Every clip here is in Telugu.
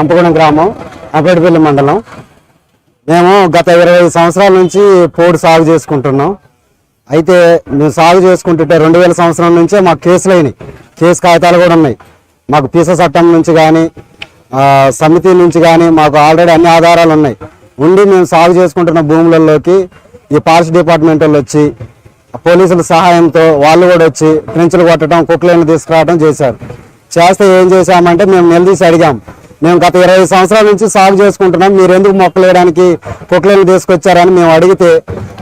అంపగూడెం గ్రామం అంపేటపల్లి మండలం. మేము గత ఇరవై సంవత్సరాల నుంచి పోడు సాగు చేసుకుంటున్నాం. అయితే మేము సాగు చేసుకుంటుంటే రెండు వేల సంవత్సరం నుంచే మాకు కేసులు అయినాయి. కేసు కాగితాలు కూడా ఉన్నాయి. మాకు పీస చట్టం నుంచి కానీ సమితి నుంచి కానీ మాకు ఆల్రెడీ అన్ని ఆధారాలు ఉన్నాయి. ఉండి మేము సాగు చేసుకుంటున్న భూములలోకి ఈ ఫారెస్ట్ డిపార్ట్మెంట్ వాళ్ళు వచ్చి పోలీసుల సహాయంతో వాళ్ళు కూడా వచ్చి ట్రెంచులు కొట్టడం కుక్కలను తీసుకురావడం చేశారు. చేస్తే ఏం చేశామంటే మేము నిలదీసి అడిగాం. మేము గత ఇరవై సంవత్సరాల నుంచి సాగు చేసుకుంటున్నాం. మీరు ఎందుకు మొక్కలు వేయడానికి కుక్కలను తీసుకొచ్చారని మేము అడిగితే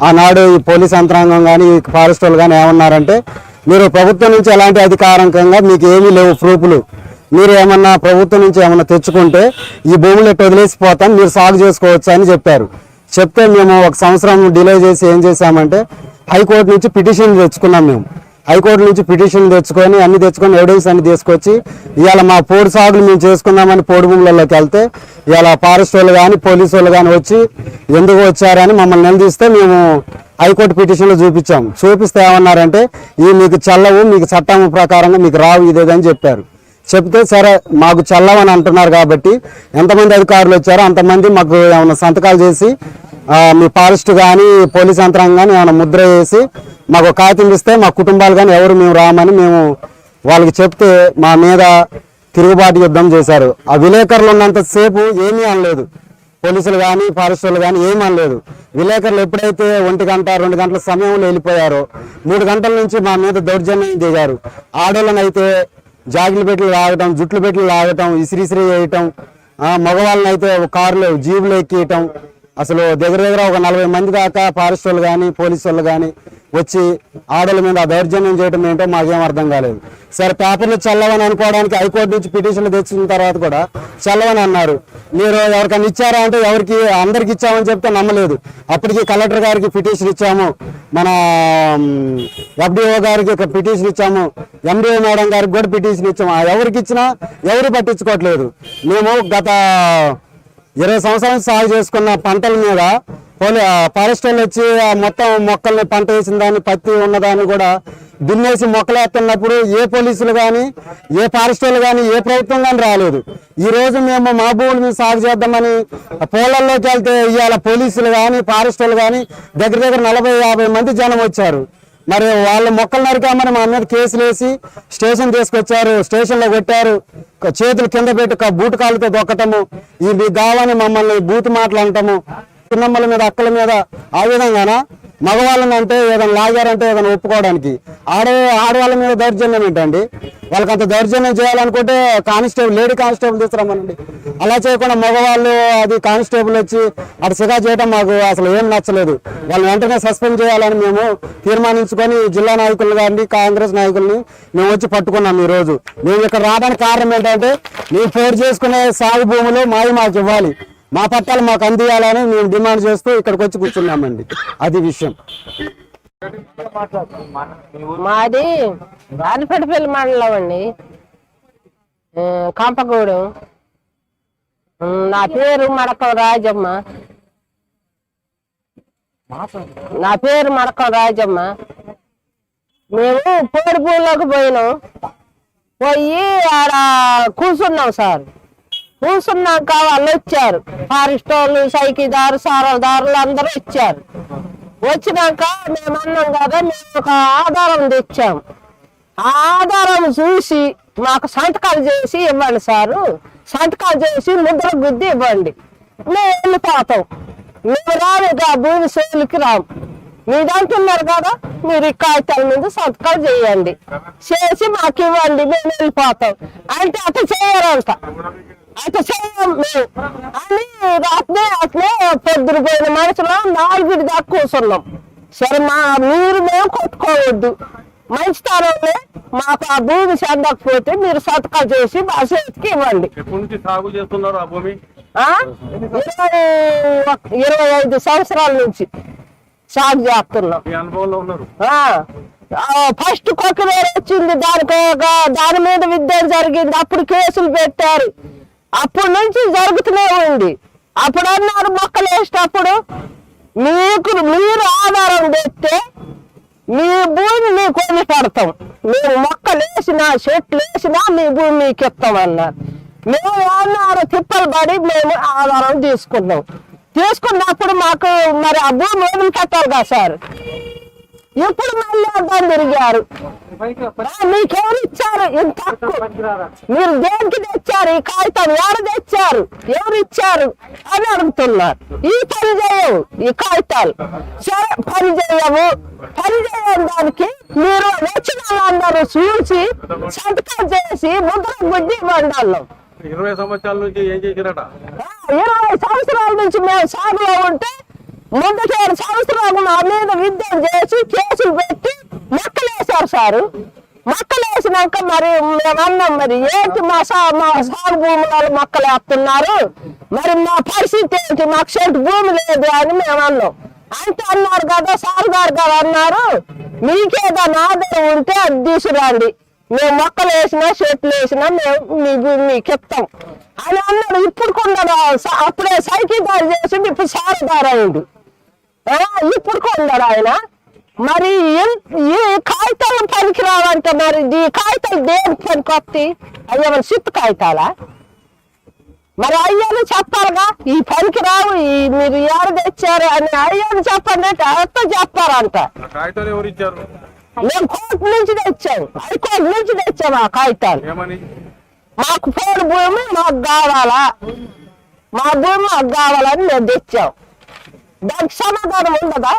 ఆనాడు ఈ పోలీస్ యంత్రాంగం కానీ ఈ ఫారెస్ట్ వాళ్ళు కానీ ఏమన్నారంటే మీరు ప్రభుత్వం నుంచి ఎలాంటి అధికారికంగా మీకు ఏమీ లేవు ప్రూఫ్లు. మీరు ఏమన్నా ప్రభుత్వం నుంచి ఏమన్నా తెచ్చుకుంటే ఈ భూములు ఎట్టు వదిలేసిపోతాం మీరు సాగు చేసుకోవచ్చు అని చెప్పారు. చెప్తే మేము ఒక సంవత్సరం డిలే చేసి ఏం చేశామంటే హైకోర్టు నుంచి పిటిషన్ తెచ్చుకున్నాం మేము. హైకోర్టు నుంచి పిటిషన్ తెచ్చుకొని అన్ని తెచ్చుకొని ఎవిడెన్స్ అన్ని తీసుకొచ్చి ఇవాళ మా పోడు సాగులు మేము చేసుకుందామని పోడు భూములలోకి వెళ్తే ఇవాళ ఫారెస్ట్ వాళ్ళు కానీ పోలీసు వాళ్ళు కానీ వచ్చి ఎందుకు వచ్చారని మమ్మల్ని నిలదీస్తే మేము హైకోర్టు పిటిషన్లో చూపించాము చూపిస్తే ఏమన్నారంటే ఈ మీకు చల్లవు మీకు చట్టం ప్రకారంగా మీకు రావు ఇదేదని చెప్పారు. చెప్తే సరే మాకు చల్లవని అంటున్నారు కాబట్టి ఎంతమంది అధికారులు వచ్చారో అంతమంది మాకు ఏమైనా సంతకాలు చేసి మీ ఫారెస్ట్ కానీ పోలీస్ యంత్రాంగం కానీ ఏమైనా ముద్ర వేసి మాకు ఒక కాగితం ఇస్తే మా కుటుంబాలు కానీ ఎవరు మేము రామని మేము వాళ్ళకి చెప్తే మా మీద తిరుగుబాటు యుద్ధం చేశారు. ఆ విలేకరులు ఉన్నంతసేపు ఏమీ అనలేదు. పోలీసులు కానీ ఫారెస్ట్ కానీ ఏమీ అనలేదు. విలేకరులు ఎప్పుడైతే ఒంటి గంట రెండు గంటల సమయంలో వెళ్ళిపోయారో మూడు గంటల నుంచి మా మీద దౌర్జన్యం దిగారు ఆడోళ్ళని అయితే జాగిలు పెట్లు లాగటం జుట్లు పెట్లు లాగటం ఇసిరిసిరి వేయటం ఆ, మగవాళ్ళని అయితే కారులో జీబులు ఎక్కియటం అసలు దగ్గర దగ్గర ఒక నలభై మంది దాకా ఫారెస్ట్ వాళ్ళు కానీ పోలీసు వాళ్ళు కానీ వచ్చి ఆడల మీద దౌర్జన్యం చేయడం ఏంటో మాకేం అర్థం కాలేదు. సరే పేపర్లు చల్లవని అనుకోవడానికి హైకోర్టు నుంచి పిటిషన్లు తెచ్చిన తర్వాత కూడా చల్లవని అన్నారు. మీరు ఎవరికైనా ఇచ్చారా అంటే ఎవరికి అందరికి ఇచ్చామని చెప్తే నమ్మలేదు. అప్పటికి కలెక్టర్ గారికి పిటిషన్ ఇచ్చాము. మన ఎఫ్డిఓ గారికి ఒక పిటిషన్ ఇచ్చాము. ఎండిఓ మేడం గారికి కూడా పిటిషన్ ఇచ్చాము. ఎవరికి ఇచ్చినా ఎవరు పట్టించుకోవట్లేదు. మేము గత ఇరవై సంవత్సరాలు సాగు చేసుకున్న పంటల మీద పోలీ ఫారెస్ట్ వాళ్ళు వచ్చి ఆ మొత్తం మొక్కల్ని పంట వేసిన దాన్ని పత్తి ఉన్నదాన్ని కూడా దున్నేసి మొక్కలేస్తున్నప్పుడు ఏ పోలీసులు కానీ ఏ ఫారెస్ట్ వాళ్ళు కానీ ఏ ప్రభుత్వం కానీ రాలేదు. ఈ రోజు మేము మా భూములు సాగు చేద్దామని పొలాల్లోకి వెళ్తే ఇవాళ పోలీసులు కానీ ఫారెస్ట్ వాళ్ళు కానీ దగ్గర దగ్గర నలభై యాభై మంది జనం వచ్చారు. మరి వాళ్ళ మొక్కలు నరికామని మా మీద కేసులు వేసి స్టేషన్ తీసుకొచ్చారు స్టేషన్లో కొట్టారు. చేతులు కింద పెట్టి బూటు కాలుతో దొక్కటము ఇవి కావని మమ్మల్ని బూతు మాటలు అంటాము. చిన్నమ్మల మీద అక్కల మీద ఆ విధంగానా? మగవాళ్ళని అంటే ఏదైనా లాగారంటే ఏదైనా ఒప్పుకోవడానికి. ఆడే ఆడవాళ్ళ మీద దౌర్జన్యం ఏంటండి? వాళ్ళకి అంత దౌర్జన్యం చేయాలనుకుంటే కానిస్టేబుల్ లేడీ కానిస్టేబుల్ తీసుకురామనండి అలా చేయకుండా మగవాళ్ళు అది కానిస్టేబుల్ వచ్చి అటు సిగా చేయడం మాకు అసలు ఏం నచ్చలేదు. వాళ్ళని వెంటనే సస్పెండ్ చేయాలని మేము తీర్మానించుకొని జిల్లా నాయకులు కానీ కాంగ్రెస్ నాయకుల్ని మేము వచ్చి పట్టుకున్నాం ఈరోజు. మేము ఇక్కడ రావడానికి కారణం ఏంటంటే మేము పేరు చేసుకునే సాగు భూములు మావి మాకు ఇవ్వాలి. మా పట్టాలు మాకు అందియాలని మేము డిమాండ్ చేస్తూ ఇక్కడికి వచ్చి కూర్చున్నామండి. అది విషయం. మాది రాజపేటపల్లి మండలం అండి. కంపగూడెం. నా పేరు మడకం రాజమ్మ. నా పేరు మడకం రాజమ్మ. మేము పోడిపూలోకి పోయినాం. పోయి ఆడ కూర్చున్నాం సార్. కూర్చున్నాక వాళ్ళు వచ్చారు ఫారెస్ట్ వాళ్ళు సైకిదారు సారదారులు అందరూ వచ్చారు వచ్చినాక మేము అన్నాం కదా మేము ఒక ఆధారం తెచ్చాం. ఆ ఆధారం చూసి మాకు సంతకాలు చేసి ఇవ్వండి సారు. సంతకాలు చేసి ముద్ర గుద్ది ఇవ్వండి. మేము వెళ్ళిపోతాం మేము రాము ఇక భూమి సేలుకి రాము మీరు అంటున్నారు కదా మీరు ఈ కాగితాల మీద సంతకాలు చేయండి. చేసి మాకు ఇవ్వండి మేము వెళ్ళిపోతాం. అంటే అట్లా చేయరంట చేయం మేము. అని రాత్రి అట్లే పొద్దున పోయిన మనుషులు నాలుగుడి దాకా కూర్చున్నాం. సరే మా మీరు మేము కొట్టుకోవద్దు. మంచితనంలో మాకు ఆ భూమి చెందకపోతే మీరు సంతకాలు చేసి మా చేతికి ఇవ్వండి. సాగు చేస్తున్నారు ఆ భూమి? ఇరవై ఇరవై ఐదు సంవత్సరాల నుంచి సాగు చేస్తున్నాం. ఫస్ట్ కొట్టువేరు వచ్చింది. దానికి దాని మీద విద్య జరిగింది. అప్పుడు కేసులు పెట్టారు. అప్పటి నుంచి జరుగుతూనే ఉంది అప్పుడు అన్నారు మొక్కలు వేసేటప్పుడు మీకు మీరు ఆధారం తెస్తే మీ భూమి మీకు కొని పెడతాం? మీరు మొక్కలు వేసినా చెట్లు వేసినా మీ భూమి మీకు ఇస్తాం అన్నారు. మేము ఏమన్నారు? తిప్పలు పడి మేము ఆధారం తీసుకున్నాం. తీసుకున్నప్పుడు మాకు మరి ఆ భూమి వదిలిపెట్టాలి కదా సార్? ఇప్పుడు మళ్ళీ అర్థం తిరిగారు మీకెవరు ఇచ్చారు ఇంత మీరు దేనికి తెచ్చారు? ఈ కాగితం ఎవరు తెచ్చారు? ఎవరు ఇచ్చారు అని అడుగుతున్నారు. ఈ పని చేయవు ఈ కాగితాలు. సరే పని చేయవు పని చేయని దానికి మీరు వచ్చిన వాళ్ళందరూ చూసి సంతకం చేసి ముద్ర గుడ్డి మండలం. ఇరవై సంవత్సరాల నుంచి ఏం చేసిరట ఇరవై సంవత్సరాల నుంచి మేము సాగులో ఉంటే మొదటి ఏడు సంవత్సరాలు మా మీద విద్య చేసి కేసులు పెట్టి మొక్కలేశారు సారు. మొక్కలేసినాక మరి మేము అన్నాం మరి ఏంటి మా సా మా సాగు భూములలో మొక్కలు వేస్తున్నారు మరి మా పరిస్థితి ఏంటి? మాకు చెట్టు భూమి లేదు అని మేము అన్నాం అంటే అన్నారు కదా సార్ గారు కదా అన్నారు మీకేదో నాదే ఉంటే అది తీసుకురండి. మేము మొక్కలు వేసినా చెట్లు వేసినా మేము మీకు మీకు చెప్తాం. అని అన్నాడు. ఇప్పుడు కొందరు అప్పుడే సైకిల్ దారి చేసి ఇప్పుడు సార్ దారి ఆ, ఇప్పుడు కొందరు ఆయన. మరి ఈ కాగితాలు పనికి రావంటే మరి? ఈ కాగితాలు దేనికి పనికి వస్తాయి అయ్యా మరి సిత్తు కాగితాలా? మరి అయ్యని చెప్పాలిగా? ఈ పనికి రావు ఈ మీరు ఎవరు తెచ్చారు అని అయ్యని చెప్పండి అంటే అత్త చెప్పారంట మేము కోర్టు నుంచి తెచ్చాము హైకోర్టు నుంచి తెచ్చాము ఆ కాగితాలు. మాకు పోడు భూమి మాకు కావాలా? మా భూమి మాకు కావాలని మేము తెచ్చాం. దానికి సమాధానం ఉండదా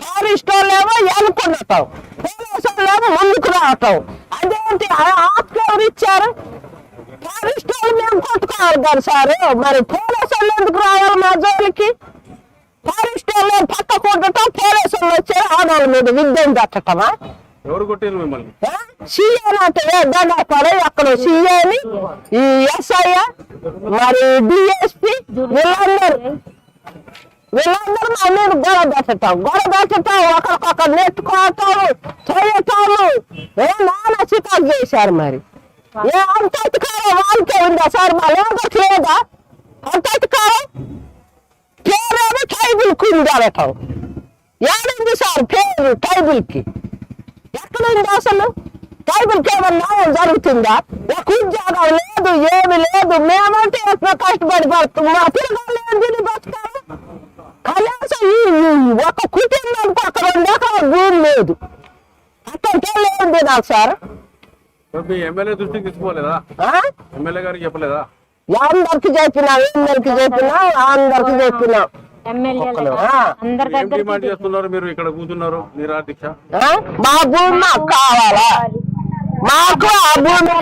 ఫారెస్ట్ వాళ్ళేమో ఎనుకుండటం పోలీసు వాళ్ళేమో ముందుకు రావటం అదేంటి? ఆత్మ ఎవరు ఇచ్చారు? ఫారెస్ట్ వాళ్ళు మేము కొట్టుకోవాలి కదా సార్. మరి పోలీసు వాళ్ళు ఎందుకు రావాలి మా జోలికి? ఫారెస్ట్ వాళ్ళు పక్క కొట్టడం పోలీసు వాళ్ళు వచ్చారు. ఆడవాళ్ళ మీద విద్యం పెట్టటమా? ఎవరు కొట్టారు మిమ్మల్ని? సీఎన్ అంటే దండపడే అక్కడ సీఎని ఈ ఎస్ఐ మరి డిఎస్పి వీళ్ళందరూ. వీళ్ళందరూ మా మీద గొడవ పెట్టటం గొడవ పెట్టటం ఒకరికొకరు నెట్టుకోవటం చేయటం ఏ నానా చికాకు చేశారు మరి? ఏ అంత అధికారం వాళ్ళకే ఉందా సార్? మా లేబర్కి లేదా? అంత అధికారం పేరేమో టైబుల్కి కి ఉందనటం ఏమైంది సార్ పేరు టైబుల్కి కి అసలు? టైబుల్కి ఏమన్నా జరుగుతుందా? ఒక ఉద్యోగం లేదు ఏమి లేదు. మేమంటే ఎట్లా కష్టపడి పడుతుంది మా పిల్లలు ఏం కనీసం ఒక కుటుంబానికి ఒక రెండు ఎకరాల భూమి లేదు అట్టంటే ఏం తినాలి సార్. మీ ఎమ్మెల్యే దృష్టికి తీసుకోలేదా? ఎమ్మెల్యే గారికి చెప్పలేదా? అందరికి చెప్పినా అందరికి చెప్పినా అందరికి చెప్పినా. చేస్తున్నారు? మీరు ఇక్కడ కూర్చున్నారు నిరా దీక్ష ఆ? మా భూమి మాకు కావాలా? మాకు ఆ భూమి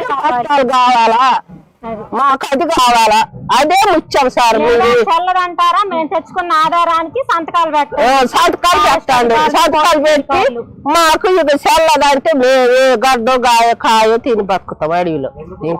కావాలా? మాకు అది కావాలా? అదే ముత్యం సార్ చెల్లదంటారా? మేము తెచ్చుకున్న ఆధారానికి సంతకాలు ఆ, పెట్టాలి సంతకాలు పెట్టండి. సంతకాలు పెట్టి మాకు ఇది చల్లదంటే మేము గడ్డ గాయ కాయ తిని బతుకుతాం అడవిలో. ఇంకే